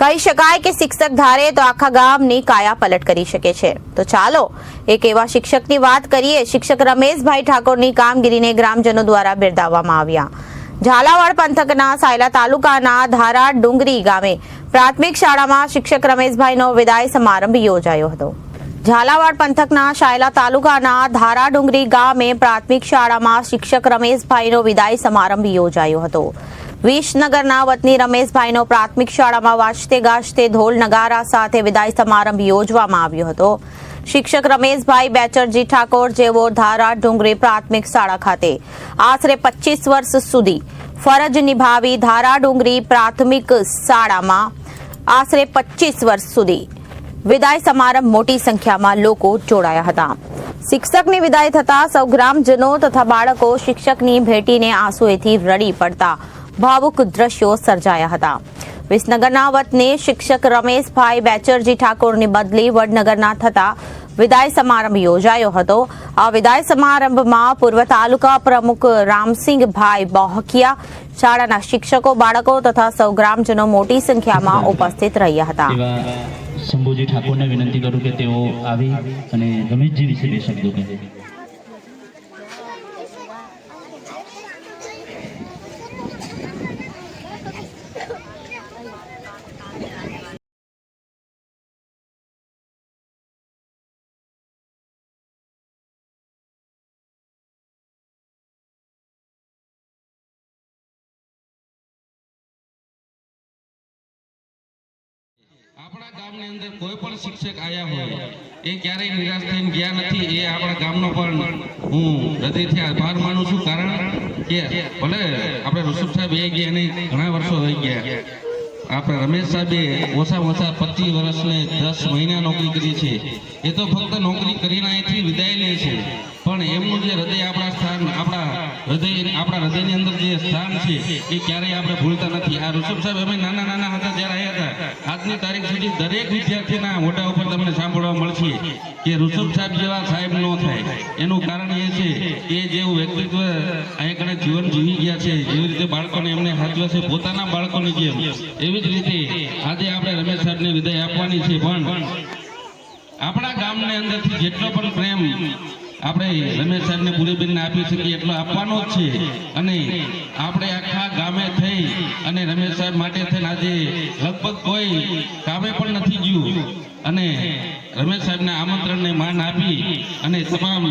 કહી શકાય કે શિક્ષક ધારે તો આખા ગામની કાયા પલટ કરી શકે છે. તો ચાલો એક એવા શિક્ષકની વાત કરીએ. શિક્ષક રમેશભાઈ ઠાકોરની કામગીરીને ગ્રામજનો દ્વારા બિરદાવવામાં આવ્યા. ઝાલાવાડ પંથકના સાયલા તાલુકાના ધારા ડુંગરી ગામે પ્રાથમિક શાળામાં શિક્ષક રમેશભાઈનો વિદાય સમારંભ યોજાયો હતો. ઝાલાવાડ પંથકના શાયલા તાલુકાના ધારા ડુંગરી ગામે પ્રાથમિક શાળામાં શિક્ષક રમેશભાઈનો વિદાય સમારંભ યોજાયો હતો. વિસનગરના વતની રમેશભાઈનો પ્રાથમિક શાળામાં વાજતે ગાજતે ઢોલ નગારા સાથે વિદાય સમારંભ યોજવામાં આવ્યો હતો. શિક્ષક રમેશભાઈ બેચરજી ઠાકોર જેઓ ધારા ડુંગરી પ્રાથમિક શાળા ખાતે. આશરે પચીસ વર્ષ સુધી ફરજ નિભાવી ધારા ડુંગરી પ્રાથમિક શાળામાં આશરે પચીસ વર્ષ સુધી વિદાય સમારંભ મોટી સંખ્યામાં લોકો જોડાયા હતા. શિક્ષકની વિદાય થતા સૌ ગ્રામજનો તથા બાળકો શિક્ષકની ભેટીને આંસુએથી રડી પડતા ભાવુક દ્રશ્યો સર્જાયા હતા. વિસનગરના વતને શિક્ષક રમેશભાઈ બેચરજી ઠાકોરની બદલી વડનગરના થતા વિદાય સમારંભ યોજાયો હતો. આ વિદાય સમારંભમાં પૂર્વ તાલુકા પ્રમુખ રામસિંહભાઈ બોહકિયા, શાળાના શિક્ષકો, બાળકો તથા સૌ ગ્રામજનો મોટી સંખ્યામાં ઉપસ્થિત રહ્યા હતા. શંભુજી ઠાકોરને વિનંતી કરું કે તેઓ આવી અને રમેશજી વિશે બે શબ્દો કહે. આપણા ગામની અંદર કોઈ પણ શિક્ષક આવ્યા હોય, એ ક્યારેય નિરાશ થઈને ગયા નથી, એ આપણા ગામનો પણ હું હૃદયથી આભાર માનું છું કારણ કે ભલે આપણે ઋષભ સાહેબ એ ગયા નહીં, ઘણા વર્ષો થઈ ગયા. આપણે રમેશ સાહેબે ઓછામાં ઓછા પચીસ વર્ષને દસ મહિના નોકરી કરી છે. એ તો ફક્ત નોકરી કરીને અહીંથી વિદાય લે છે. પણ એમનું જે હૃદય આપણા સ્થાન, આપણા હૃદય આપણા હૃદયની અંદર જે સ્થાન છે, એ ક્યારેય આપણે ભૂલતા નથી. આ ઋષભ સાહેબ અમે નાના નાના હતા, જ્યારે આવ્યા હતા. આજની તારીખ સુધી દરેક વિદ્યાર્થીના મોઢા ઉપર તમને સાંભળવા મળશે કે ઋષભ સાહેબ જેવા સાહેબ ન થાય. એનું કારણ એ છે કે જેવું વ્યક્તિત્વ અહીંયા કણે જીવન જીવી ગયા છે, જેવી રીતે બાળકોને એમને હાથવે છે, પોતાના બાળકોની જેમ. એવી જ રીતે આજે આપણે રમેશ સાહેબને વિદાય આપવાની છે, પણ આપણા ગામની અંદરથી જેટલો પણ પ્રેમ આપણે રમેશ સાહેબને પૂરેબેનને આપી શકીએ એટલો આપવાનો જ છે. અને આપણે આખા ગામે થઈ અને રમેશ સાહેબ માટે થઈને આજે લગભગ કોઈ કામે પણ નથી ગયું. અને રમેશ સાહેબને આમંત્રણને માન આપી અને તમામ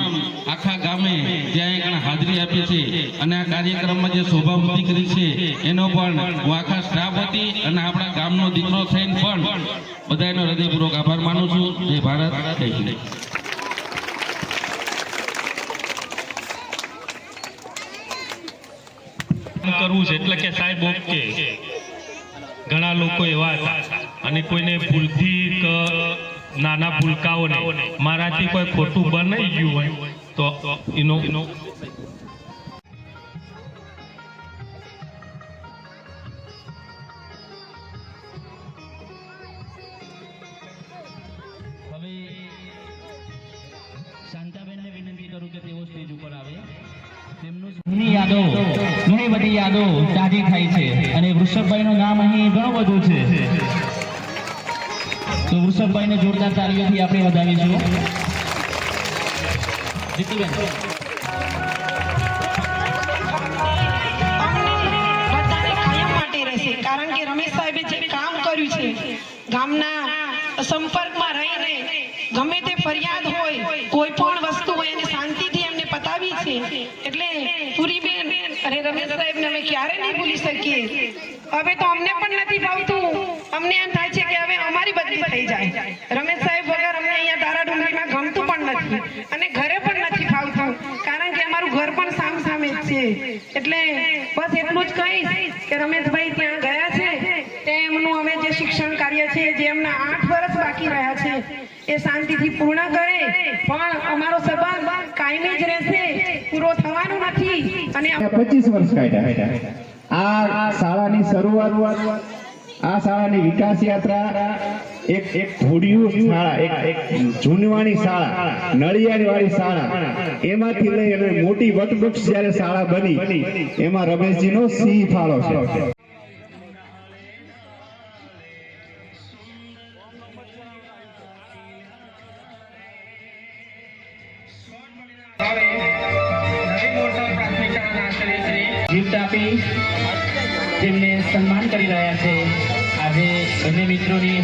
આખા ગામે જ્યાં આગળ હાજરી આપી છે અને આ કાર્યક્રમમાં જે શોભાવૃત્તિ કરી છે, એનો પણ હું આખા સ્ટાફ હતી અને આપણા ગામનો દીકરો થઈને પણ બધાનો હૃદયપૂર્વક આભાર માનું છું. જય ભારત. જય કરવું છે એટલે કે સાહેબ, ઓકે. ઘણા લોકો એવા હતા. અને કોઈને ભૂલથી નાના ભૂલકાઓને મારાથી કોઈ ખોટું બનાવી ગયું હોય તો એનો એનો શાંતાબેનને વિનંતી કરું કે તેઓ સ્ટેજ ઉપર આવે. ઘણી બધી યાદો તાજી થાય છે. અને વૃષભભાઈનું નામ અહીં ઘણું બધું છે. તો વૃષભભાઈને જોરદાર તાળીઓથી આપણે વધાવીશું જીતુબેન રમેશ સાહેબે કામ કર્યું છે, ગામના સંપર્કમાં રહીને ગમે તે ફરિયાદ હોય, કોઈ પણ છે એટલે પુરીબેન, અરે રમેશ સાહેબને અમે ક્યારે નહીં ભૂલી શકીએ. હવે તો અમને પણ નથી ભાવતું. અમને એમ થાય છે કે હવે અમારી બદલી થઈ જાય. રમેશ સાહેબ વગર અમને અહીંયા તારા ડુંગરીમાં ગમતું પણ નથી. અને ઘરે પણ નથી ભાવતું. કારણ કે અમારું ઘર પણ સામ સામે છે. એટલે બસ એટલું જ કહીશ કે રમેશભાઈ ત્યાં ગયા છે. તે એમનું અમે જે શિક્ષણ કાર્ય છે, જે એમના આઠ વર્ષ બાકી રહ્યા છે, એ શાંતિથી પૂર્ણ કરે. પણ અમારો સંબંધ કાયમી જ રહેશે. અને પચીસ વર્ષ કાઢ્યા આ શાળાની શરૂઆત, આ શાળાની વિકાસ યાત્રા, એક એક ધોડિયું શાળા, એક જૂનવાણી શાળા નળિયારી વાળી શાળા, એમાંથી લઈ અને મોટી વટવૃક્ષ જ્યારે શાળા બની, એમાં રમેશજીનો સિંહ ફાળો છે. ગિફ્ટ આપી તેમને સન્માન કરી રહ્યા છે. આજે બંને મિત્રોની